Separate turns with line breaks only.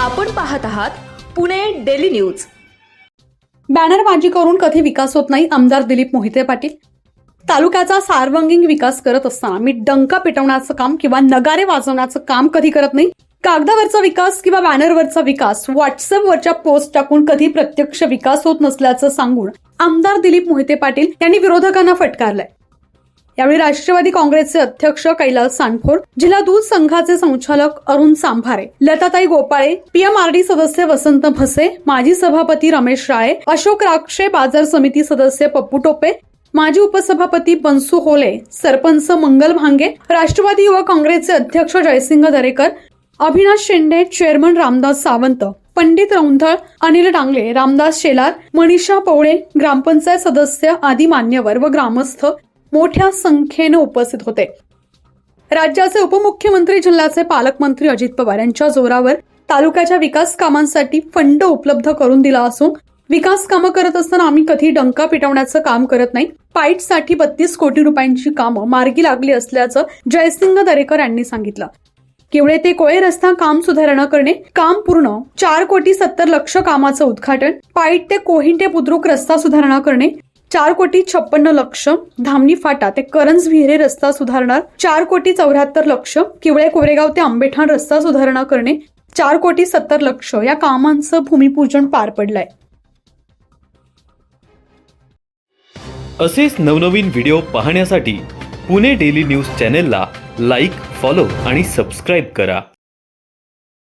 आपण पाहत आहात पुणे डेली न्यूज.
बॅनरबाजी करून कधी विकास होत नाही आमदार दिलीप मोहिते पाटील. तालुक्याचा सार्वंगिक विकास करत असताना मी डंका पेटवण्याचं काम किंवा नगारे वाजवण्याचं काम कधी करत नाही कागदावरचा विकास किंवा बॅनरवरचा विकास व्हॉट्सअपवरच्या पोस्ट टाकून कधी प्रत्यक्ष विकास होत नसल्याचं सांगून आमदार दिलीप मोहिते पाटील यांनी विरोधकांना फटकारलंय. यावेळी राष्ट्रवादी काँग्रेसचे अध्यक्ष कैलास सांडफोर जिल्हा दूध संघाचे संचालक अरुण सांभारे लताताई गोपाळे पीएमआरडी सदस्य वसंत भसे माजी सभापती रमेश राळे अशोक राक्षे बाजार समिती सदस्य पप्पू टोपे माजी उपसभापती बनसू होले सरपंच मंगल भांगे राष्ट्रवादी युवक काँग्रेसचे अध्यक्ष जयसिंग दरेकर अविनाश शेंडे चेअरमन रामदास सावंत पंडित रौंधळ अनिल डांगले रामदास शेलार मनीषा पवळे ग्रामपंचायत सदस्य आदी मान्यवर व ग्रामस्थ मोठ्या संख्येनं उपस्थित होते. राज्याचे उपमुख्यमंत्री जिल्ह्याचे पालकमंत्री अजित पवार यांच्या जोरावर तालुक्याच्या विकास कामांसाठी फंड उपलब्ध करून दिला असून विकास कामं करत असताना आम्ही कधी डंका पिटवण्याचं काम करत नाही. पाईटसाठी बत्तीस कोटी रुपयांची कामं मार्गी लागली असल्याचं जयसिंग दरेकर यांनी सांगितलं. किवळे ते कोळे रस्ता काम सुधारणा करणे काम पूर्ण चार कोटी सत्तर लक्ष कामाचं उद्घाटन पाईट ते कोहिंटे बुद्रुक रस्ता सुधारणा करणे चार कोटी छप्पन्न लक्ष धामणी फाटा ते करंज विहिरे रस्ता सुधारणार चार कोटी चौऱ्याहत्तर लक्ष किवळे कोरेगाव ते आंबेठाण रस्ता सुधारणा करणे चार कोटी सत्तर लक्ष या कामांचं भूमिपूजन पार पडलंय.
असेच नवनवीन व्हिडिओ पाहण्यासाठी पुणे डेली न्यूज चॅनेलला लाईक फॉलो आणि सबस्क्राईब करा.